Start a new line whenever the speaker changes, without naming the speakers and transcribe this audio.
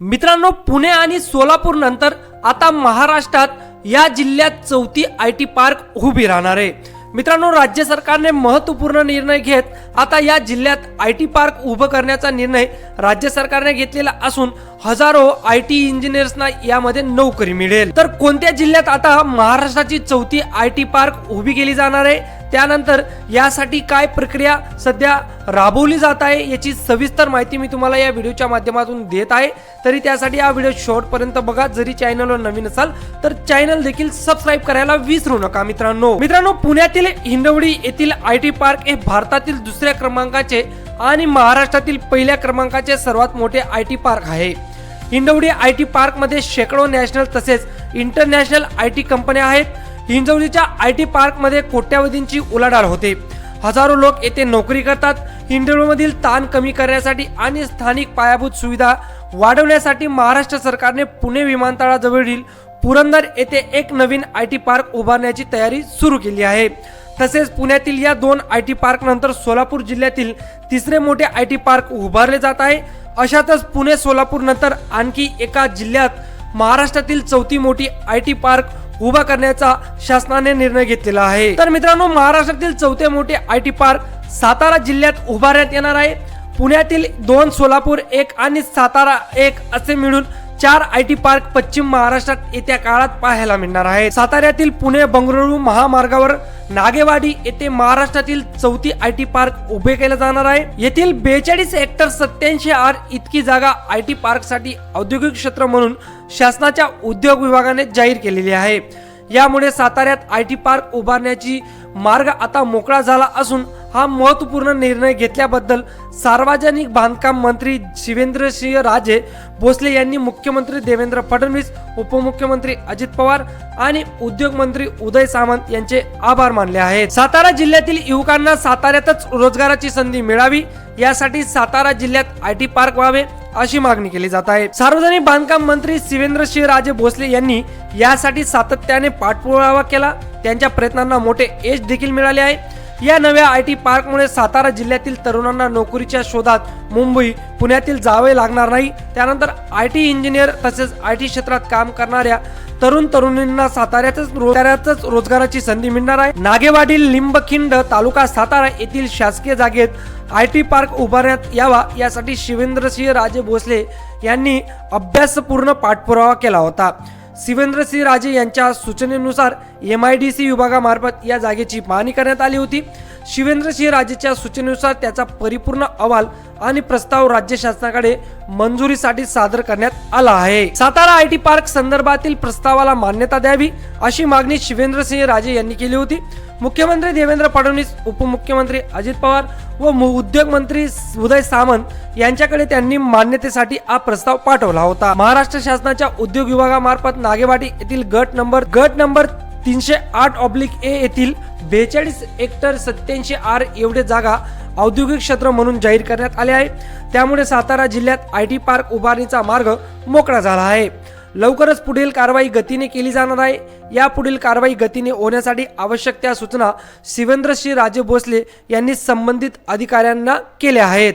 मित्रांनो पुणे आणि सोलापूर नंतर आता महाराष्ट्रात या जिल्ह्यात चौथी आय टी पार्क उभी राहणार आहे. मित्रांनो राज्य सरकारने महत्त्वपूर्ण निर्णय घेत आता या जिल्ह्यात आय टी पार्क उभं करण्याचा निर्णय राज्य सरकारने घेतलेला असून हजारो आय टी इंजिनियर्सना यामध्ये नोकरी मिळेल. तर कोणत्या जिल्ह्यात आता महाराष्ट्राची चौथी आय टी पार्क उभी केली जाणार आहे? त्यानंतर यासाठी काय प्रक्रिया सध्या राबवली जात आहे याची सविस्तर माहिती मी तुम्हाला या व्हिडिओच्या माध्यमातून देत आहे. तरी त्यासाठी हा व्हिडिओ शेवटपर्यंत बघा. जरी चॅनलवर नवीन असाल तर चॅनल देखील सबस्क्राईब करायला विसरू नका मित्रांनो. मित्रांनो पुण्यातील हिंदवडी येथील आय टी पार्क हे भारतातील दुसऱ्या क्रमांकाचे आणि महाराष्ट्रातील पहिल्या क्रमांकाचे सर्वात मोठे आय टी पार्क आहे. हिंडवडी आय टी पार्कमध्ये शेकडो नॅशनल तसेच इंटरनॅशनल आय टी कंपन्या आहेत. हिंजवडीच्या आय टी पार्कमध्ये कोट्यावधींची उलाढाल होते. हजारो लोक येथे नोकरी करतात. हिंजवडीमधील ताण कमी करण्यासाठी आणि स्थानिक पायाभूत सुविधा वाढवण्यासाठी महाराष्ट्र सरकारने पुणे विमानतळाजवळील पुरंदर येथे एक नवीन आय टी पार्क उभारण्याची तयारी सुरू केली आहे. तसेच पुण्यातील या दोन आय टी पार्क नंतर सोलापूर जिल्ह्यातील तिसरे मोठे आय टी पार्क उभारले जात आहे. अशातच पुणे सोलापूर नंतर आणखी एका जिल्ह्यात महाराष्ट्रातील चौथी मोठी आय टी पार्क उभा करण्याचा शासनाने निर्णय घेतलेला आहे. तर मित्रांनो महाराष्ट्रातील चौथे मोठे आय टी पार्क सातारा जिल्ह्यात उभारण्यात येणार आहे. पुण्यातील दोन सोलापूर एक आणि सातारा एक असे मिळून चार आय टी पार्क पश्चिम महाराष्ट्रात येत्या काळात पाहायला मिळणार आहे साताऱ्यातील पुणे बंगळुरू महामार्गावर नागेवाडी येथे महाराष्ट्रातील चौथी आय टी पार्क उभे केले जाणार आहे. येथील बेचाळीस हेक्टर सत्याऐंशी आर इतकी जागा आय टी पार्कसाठी औद्योगिक क्षेत्र म्हणून शासनाच्या उद्योग विभागाने जाहीर केलेली आहे. यामुळे साताऱ्यात आय टी पार्क उभारण्याची मार्ग आता मोकळा झाला असून हा महत्त्वपूर्ण निर्णय घेतल्याबद्दल सार्वजनिक बांधकाम मंत्री शिवेंद्रसिंह राजे भोसले यांनी मुख्यमंत्री देवेंद्र फडणवीस उपमुख्यमंत्री अजित पवार आणि उद्योग मंत्री उदय सामंत यांचे आभार मानले आहेत. सातारा जिल्ह्यातील युवकांना साताऱ्यातच रोजगाराची संधी मिळावी यासाठी सातारा जिल्ह्यात आय टी पार्क व्हावे अशी मागणी केली जात आहे. सार्वजनिक बांधकाम मंत्री शिवेंद्रसिंह राजे भोसले यांनी यासाठी सातत्याने पाठपुरावा केला. त्यांच्या प्रयत्नांना मोठे यश देखील मिळाले आहे. या नव्या आय टी पार्कमुळे सातारा जिल्ह्यातील तरुणांना नोकरीच्या शोधात मुंबई पुण्यातील जावे लागणार नाही. त्यानंतर आय टी इंजिनियर तसेच आय टी क्षेत्रात काम करणाऱ्या तरुण तरुणींना साताऱ्यातच रोजगारातच रोजगाराची संधी मिळणार आहे. नागेवाडी लिंबखिंड तालुका सातारा येथील शासकीय जागेत आय टी पार्क उभारण्यात यावा यासाठी शिवेंद्रसिंह राजे भोसले यांनी अभ्यासपूर्ण पाठपुरावा केला होता. शिवेंद्रसिंह राजे यांच्या सूचनेनुसार एम आय डी सी विभागामार्फत या जागेची पाहणी करण्यात आली होती. शिवेंद्रसिंह राजेच्या सूचनेनुसार त्याचा परिपूर्ण अहवाल आणि प्रस्ताव राज्य शासनाकडे मंजुरीसाठी सादर करण्यात आला आहे. सातारा आय टी पार्क संदर्भातील प्रस्तावाला मान्यता द्यावी अशी मागणी शिवेंद्रसिंह राजे यांनी केली होती. मुख्यमंत्री देवेंद्र फडणवीस उपमुख्यमंत्री अजित पवार व मु- उदय सामंत यांच्याकडे त्यांनी मान्यतेसाठी हा प्रस्ताव पाठवला होता. महाराष्ट्र शासनाच्या उद्योग विभागामार्फत नागेवाडी येथील गट नंबर गट नंबर तीनशे आठ ऑब्लिक ए येथील बेचाळीस हेक्टर सत्याऐंशी आर एवढे जागा औद्योगिक क्षेत्र म्हणून जाहीर करण्यात आले आहे. त्यामुळे सातारा जिल्ह्यात आय टी पार्क उभारणीचा मार्ग मोकळा झाला आहे. लवकरच पुढील कारवाई गतीने केली जाणार आहे. या पुढील कारवाई गतीने होण्यासाठी आवश्यक त्या सूचना शिवेंद्रसिंह राजे भोसले यांनी संबंधित अधिकाऱ्यांना केल्या आहेत.